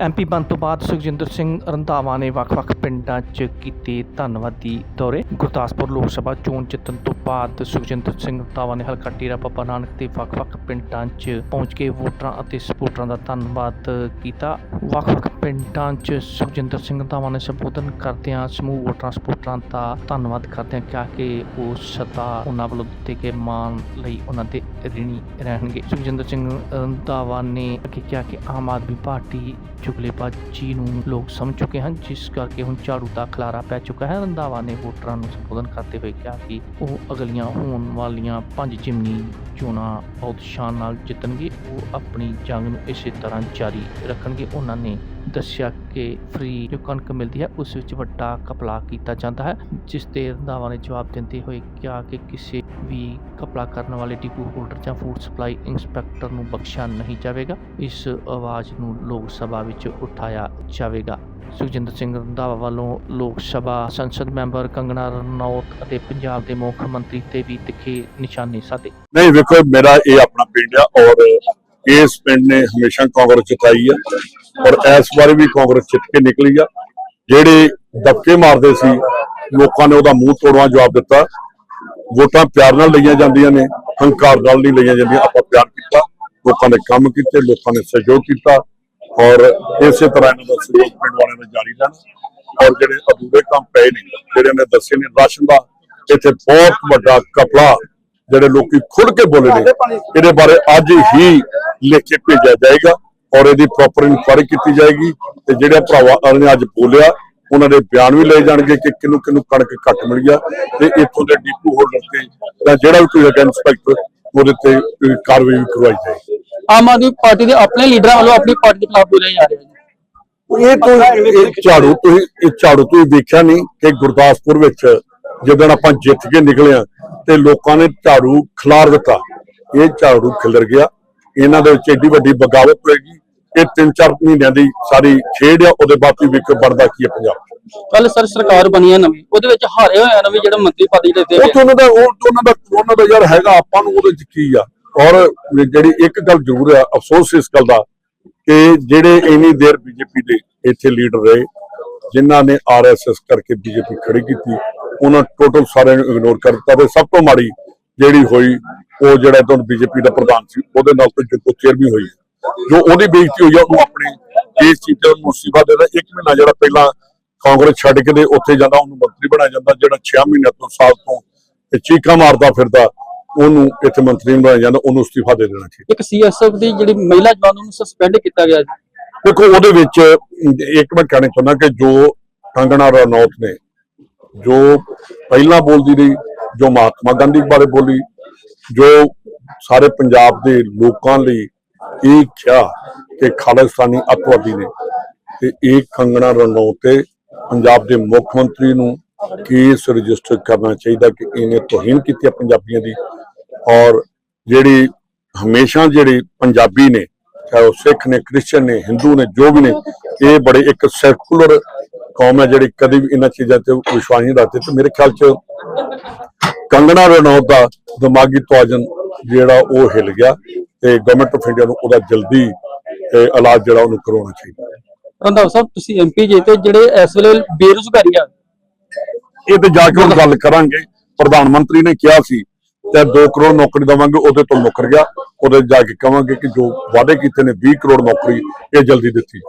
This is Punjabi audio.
ਐਮਪੀ ਬਣ ਤੋਂ ਬਾਅਦ ਸੁਖਜਿੰਦਰ ਸਿੰਘ ਰੰਧਾਵਾ ਨੇ ਵੱਖ-ਵੱਖ ਪਿੰਡਾਂ 'ਚ ਕੀਤੇ ਧੰਨਵਾਦੀ ਦੌਰੇ। ਗੁਰਦਾਸਪੁਰ ਲੋਕ ਸਭਾ ਚੋਣ ਜਿੱਤਣ ਤੋਂ ਬਾਅਦ ਸੁਖਜਿੰਦਰ ਸਿੰਘ ਰੰਧਾਵਾ ਨੇ ਹਲਕਾ ਡੇਰਾ ਬਾਬਾ ਨਾਨਕ ਦੇ ਵੱਖ-ਵੱਖ ਪਿੰਡਾਂ 'ਚ ਪਹੁੰਚ ਕੇ ਵੋਟਰਾਂ ਅਤੇ ਸਪੋਰਟਰਾਂ ਦਾ ਧੰਨਵਾਦ ਕੀਤਾ। ਵੱਖ-ਵੱਖ ਪਿੰਡਾਂ 'ਚ ਸੁਖਜਿੰਦਰ ਸਿੰਘ ਰੰਧਾਵਾ ਨੇ ਸੰਬੋਧਨ ਕਰਦਿਆਂ ਸਮੂਹ ਵੋਟਰਾਂ ਸਪੋਰਟਰਾਂ ਦਾ ਧੰਨਵਾਦ ਕਰਦਿਆਂ ਕਿਹਾ ਕਿ ਉਹ ਸਦਾ ਉਹਨਾਂ ਵੱਲੋਂ ਦਿੱਤੇ ਗਏ ਮਾਨ ਲਈ ਉਹਨਾਂ ਦੇ ਰਿਣੀ ਰਹਿਣਗੇ। ਸੁਖਜਿੰਦਰ ਸਿੰਘ ਰੰਧਾਵਾ ਨੇ ਕਿਹਾ ਕਿ ਆਮ ਆਦਮੀ ਪਾਰਟੀ ਚੁਗਲੇਬਾਜ਼ੀ ਨੂੰ ਲੋਕ ਸਮਝ ਚੁੱਕੇ ਹਨ, ਜਿਸ ਕਰਕੇ ਹੁਣ ਝਾੜੂ ਦਾ ਖਲਾਰਾ ਪੈ ਚੁੱਕਾ ਹੈ। ਰੰਧਾਵਾ ਨੇ ਵੋਟਰਾਂ ਨੂੰ ਸੰਬੋਧਨ ਕਰਦੇ ਹੋਏ ਕਿਹਾ ਕਿ ਉਹ ਅਗਲੀਆਂ ਹੋਣ ਵਾਲੀਆਂ ਪੰਜ ਜਿਮਨੀ ਚੋਣਾਂ ਬਹੁਤ ਸ਼ਾਨ ਨਾਲ ਜਿੱਤਣਗੇ, ਉਹ ਆਪਣੀ ਜੰਗ ਨੂੰ ਇਸੇ ਤਰ੍ਹਾਂ ਜਾਰੀ ਰੱਖਣਗੇ, ਉਹਨਾਂ ਨੇ ਦੱਸਿਆ ਕਿ ਫ੍ਰੀ ਜੋ ਕਣਕ ਮਿਲਦੀ ਹੈ, ਉਸ ਵਿੱਚ ਵੱਡਾ ਕਪਲਾ ਕੀਤਾ ਜਾਂਦਾ ਹੈ, ਜਿਸ ਤੇ ਰੰਧਾਵਾ ਨੇ ਜਵਾਬ ਦਿੰਦੇ ਹੋਏ ਕਿਹਾ ਕਿ ਕਿਸੇ ਵੀ ਕਪਲਾ ਕਰਨ ਵਾਲੇ ਡਿਪੂ ਹੋਲਡਰ ਜਾਂ ਫੂਡ ਸਪਲਾਈ ਇੰਸਪੈਕਟਰ ਨੂੰ ਬਖਸ਼ਿਆ ਨਹੀਂ ਜਾਵੇਗਾ। ਇਸ ਆਵਾਜ਼ ਨੂੰ ਲੋਕ ਸਭਾ ਵਿੱਚ ਉਠਾਇਆ ਜਾਵੇਗਾ। ਸੁਖਜਿੰਦਰ ਸਿੰਘ ਰੰਧਾਵਾ ਵੱਲੋਂ ਲੋਕ ਸਭਾ ਸੰਸਦ ਮੈਂਬਰ ਕੰਗਣਾ ਰਣੌਤ ਅਤੇ ਪੰਜਾਬ ਦੇ ਮੁੱਖ ਮੰਤਰੀ ਤੇ ਵੀ ਤਿੱਖੇ ਨਿਸ਼ਾਨੇ ਸਾਧੇ। ਨਹੀਂ, ਵੇਖੋ, ਮੇਰਾ ਇਹ ਆਪਣਾ ਪਿੰਡ ਆ ਔਰ ਇਸ ਪਿੰਡ ਨੇ ਹਮੇਸ਼ਾ ਕਾਂਗਰਸ ਜਿਤਾਈ ਆ। ਔਰ ਇਸ ਵਾਰੀ ਵੀ ਕਾਂਗਰਸ ਜਿੱਤ ਕੇ ਨਿਕਲੀ ਆ। ਜਿਹੜੇ ਦਬਕੇ ਮਾਰਦੇ ਸੀ, ਲੋਕਾਂ ਨੇ ਉਹਦਾ ਮੂੰਹ ਤੋੜਵਾ ਜਵਾਬ ਦਿੱਤਾ। ਵੋਟਾਂ ਪਿਆਰ ਨਾਲ ਲਈਆਂ ਜਾਂਦੀਆਂ ਨੇ, ਹੰਕਾਰ ਨਾਲ ਨਹੀਂ ਲਈਆਂ ਜਾਂਦੀਆਂ। ਆਪਾਂ ਪਿਆਰ ਕੀਤਾ, ਲੋਕਾਂ ਨੇ ਕੰਮ ਕੀਤੇ, ਲੋਕਾਂ ਨੇ ਸਹਿਯੋਗ ਕੀਤਾ ਔਰ ਇਸੇ ਤਰ੍ਹਾਂ ਇਹਨਾਂ ਦਾ ਸਹਿਯੋਗ ਪਿੰਡ ਵਾਲਿਆਂ ਦਾ ਜਾਰੀ ਰਹਿਣਾ। ਔਰ ਜਿਹੜੇ ਅਧੂਰੇ ਕੰਮ ਪਏ ਨੇ, ਜਿਹੜੇ ਨੇ ਦੱਸੇ ਨੇ ਰਾਸ਼ਨ ਦਾ, ਇੱਥੇ ਬਹੁਤ ਵੱਡਾ ਕਪੜਾ ਜਿਹੜੇ ਲੋਕੀ ਖੁੱਲ ਕੇ ਬੋਲੇ ਨੇ। ਇਹਦੇ ਬਾਰੇ ਅੱਜ ਹੀ ਲਿਖ ਕੇ ਭੇਜਿਆ ਜਾਏਗਾ। ਔਰ ਇਹਦੀ ਪ੍ਰੋਪਰ ਇਨਕੁਆਇਰੀ ਕੀਤੀ ਜਾਏਗੀ ਤੇ ਜਿਹੜੇ ਭਰਾਵਾਂ ਨੇ ਅੱਜ ਬੋਲਿਆ ਉਹਨਾਂ ਦੇ ਬਿਆਨ ਵੀ ਲਏ ਜਾਣਗੇ ਕਿ ਕਿਹਨੂੰ ਕਿਹਨੂੰ ਕਣਕ ਘੱਟ ਮਿਲ ਗਿਆ ਤੇ ਇੱਥੋਂ ਦੇ ਡਿਪੂ ਹੋਲਡਰ ਤੇ ਜਾਂ ਜਿਹੜਾ ਵੀ ਕੋਈ ਹੈਗਾ ਇੰਸਪੈਕਟਰ ਉਹਦੇ ਤੇ ਕਾਰਵਾਈ ਵੀ ਕਰਵਾਈ ਜਾਏਗੀ। ਆਮ ਆਦਮੀ ਪਾਰਟੀ ਦੇ ਆਪਣੇ ਲੀਡਰਾਂ ਵੱਲੋਂ ਆਪਣੀ ਪਾਰਟੀ ਦੇ ਖਿਲਾਫ ਬੋਲਿਆ ਜਾ ਰਿਹਾ ਇਹ ਕੋਈ ਇਹ ਝਾੜੂ ਤੁਸੀਂ ਇਹ ਝਾੜੂ ਤੁਸੀਂ ਵੇਖਿਆ ਨਹੀਂ ਕਿ ਗੁਰਦਾਸਪੁਰ ਵਿੱਚ ਜਦੋਂ ਆਪਾਂ ਜਿੱਤ ਕੇ ਨਿਕਲੇ ਆ ਤੇ ਲੋਕਾਂ ਨੇ ਝਾੜੂ ਖਿਲਾਰ ਦਿੱਤਾ। ਇਹ ਝਾੜੂ ਖਿਲਰ ਗਿਆ। ਇਹਨਾਂ ਦੇ ਵਿੱਚ ਏਡੀ ਵੱਡੀ ਬਗਾਵਤ ਹੋਏਗੀ। ਇਹ ਤਿੰਨ ਚਾਰ ਮਹੀਨਿਆਂ ਦੀ ਸਾਰੀ ਖੇਡ ਆ ਉਹਦੇ ਬਾਅਦ ਵੀ ਵੇਖ ਬਣਦਾ ਕੀ ਹੈ ਪੰਜਾਬ। ਕੱਲ ਸਰ ਸਰਕਾਰ ਬਣੀ ਹੈ ਨਵੀਂ ਉਹਦੇ ਵਿੱਚ ਹਾਰੇ ਹੋਏ ਆ ਨਵੀਂ ਜਿਹੜਾ ਮੰਤਰੀ ਪਦ ਜਿਹੜੇ ਦੇ ਉਹ ਤਾਂ ਉਹਨਾਂ ਦਾ ਉਹ ਤਾਂ ਉਹਨਾਂ ਦਾ ਉਹਨਾਂ ਦਾ ਯਾਰ ਹੈਗਾ ਆਪਾਂ ਨੂੰ ਉਹਦੇ ਚ ਕੀ ਆ। ਔਰ ਜਿਹੜੀ ਇੱਕ ਗੱਲ ਜ਼ਰੂਰ ਆ ਅਫਸੋਸ ਇਸ ਗੱਲ ਦਾ ਕਿ ਜਿਹੜੇ ਇੰਨੀ ਦੇਰ ਬੀਜੇਪੀ ਦੇ ਇੱਥੇ ਲੀਡਰ ਰਹੇ ਜਿਨ੍ਹਾਂ ਨੇ ਆਰਐਸਐਸ ਕਰਕੇ ਬੀਜੇਪੀ ਖੜੀ ਕੀਤੀ ਉਹਨਾਂ ਟੋਟਲ ਸਾਰਿਆਂ ਨੂੰ ਇਗਨੋਰ ਕਰ ਦਿੱਤਾ ਤੇ ਸਭ ਤੋਂ ਮਾੜੀ ਜਿਹੜੀ ਹੋਈ ਉਹ ਜਿਹੜਾ ਤੋਂ ਬੀਜੇਪੀ ਦਾ ਪ੍ਰਧਾਨ ਸੀ ਉਹਦੇ ਨਾਲ ਤੋਂ ਚੇਅਰ ਵੀ ਹੋਈ ਜੋ ਉਹਦੀ ਬੇਇੱਜ਼ਤੀ ਹੋਈ ਆ ਉਹਨੂੰ ਆਪਣੀ ਇਸ ਚੀਜ਼ ਤੇ ਮੁਸੀਬਤ ਦੇਦਾ ਇੱਕ ਮਹੀਨਾ ਜਿਹੜਾ ਪਹਿਲਾਂ ਕਾਂਗਰਸ ਛੱਡ ਕੇ ਤੇ ਉੱਥੇ ਜਾਂਦਾ ਉਹਨੂੰ ਮੰਤਰੀ ਬਣਾਇਆ ਜਾਂਦਾ ਜਿਹੜਾ 6 ਮਹੀਨਿਆਂ ਤੋਂ ਸਾਲ ਤੋਂ ਚੀਕਾਂ ਮਾਰਦਾ ਫਿਰਦਾ ਉਹਨੂੰ ਇੱਥੇ ਮੰਤਰੀ ਬਣਾਇਆ ਜਾਂਦਾ ਉਹਨੂੰ ਅਸਤੀਫਾ ਦੇ ਦੇਣਾ ਚਾਹੀਦਾ। ਇੱਕ ਸੀਐਸਐਫ ਦੀ ਜਿਹੜੀ ਮਹਿਲਾ ਜਵਾਨ ਨੂੰ ਸਸਪੈਂਡ ਕੀਤਾ ਗਿਆ ਜੀ। ਦੇਖੋ ਉਹਦੇ ਵਿੱਚ ਇੱਕ ਮੈਂ ਕਹਿਣਾ ਚਾਹੁੰਦਾ ਕਿ ਜੋ ਕੰਗਣਾ ਰਣੌਤ ਨੇ ਜੋ ਪਹਿਲਾਂ ਬੋਲਦੀ ਰਹੀ ਜੋ ਮਹਾਤਮਾ ਗਾਂਧੀ ਬਾਰੇ ਬੋਲੀ ਜੋ ਸਾਰੇ ਪੰਜਾਬ ਦੇ ਲੋਕਾਂ ਲਈ ਇਹ ਕਿਹਾ ਕਿ ਖਾਲਿਸਤਾਨੀ ਅੱਤਵਾਦੀ ਨੇ ਤੇ ਇਹ ਕੰਗਣਾ ਰਣੌਤ ਪੰਜਾਬ ਦੇ ਮੁੱਖ ਮੰਤਰੀ ਨੂੰ ਕੇਸ ਰਜਿਸਟਰ ਕਰਨਾ ਚਾਹੀਦਾ ਕਿ ਇਹਨੇ ਤੋਹੀਨ ਕੀਤੀ ਹੈ ਪੰਜਾਬੀਆਂ ਦੀ। ਔਰ ਜਿਹੜੀ ਹਮੇਸ਼ਾ ਜਿਹੜੇ ਪੰਜਾਬੀ ਨੇ, ਚਾਹੇ ਉਹ ਸਿੱਖ ਨੇ ਕ੍ਰਿਸਚੀਅਨ ਨੇ, ਹਿੰਦੂ ਨੇ, ਜੋ ਵੀ ਨੇ, ਇਹ ਬੜੇ ਇੱਕ ਸੈਕੂਲਰ ਕੌਮ ਹੈ ਜਿਹੜੀ ਕਦੀ ਵੀ ਇਹਨਾਂ ਚੀਜ਼ਾਂ ਤੇ ਵਿਸ਼ਵਾਸ ਨਹੀਂ ਰੱਖਦੇ ਤੇ ਮੇਰੇ ਖਿਆਲ ਚ ਕੰਗਣਾ ਰਣੌਤ ਦਾ ਦਿਮਾਗੀ ਤਵਾਜਨ ਜਿਹੜਾ ਉਹ ਹਿਲ ਗਿਆ। ਤੇ ਗਵਰਨਮੈਂਟ ਆਫ ਇੰਡੀਆ ਨੂੰ ਉਹਦਾ ਜਲਦੀ ਇਲਾਜ ਜਿਹੜਾ ਉਹਨੂੰ ਕਰਵਾਉਣਾ ਚਾਹੀਦਾ ਰੰਧਾਵਾ ਸਾਹਿਬ ਤੁਸੀਂ ਐਮਪੀ ਜੇ ਤੇ ਜਿਹੜੇ ਇਸ ਵੇਲੇ ਬੇਰੁਜ਼ਗਾਰੀ ਆ। ਇਹ ਤੇ ਜਾ ਕੇ ਹੁਣ ਗੱਲ ਕਰਾਂਗੇ। ਪ੍ਰਧਾਨ ਮੰਤਰੀ ਨੇ ਕਿਹਾ ਸੀ ਤੇ 2 ਕਰੋੜ ਨੌਕਰੀ ਦਵਾਂਗੇ ਉਹਦੇ ਤੋਂ ਮੁੱਕਰ ਗਿਆ। ਉਹਦੇ ਜਾ ਕੇ ਕਵਾਂਗੇ ਕਿ ਜੋ ਵਾਅਦੇ ਕੀਤੇ ਨੇ 20 ਕਰੋੜ ਨੌਕਰੀ ਇਹ ਜਲਦੀ ਦਿੱਤੀ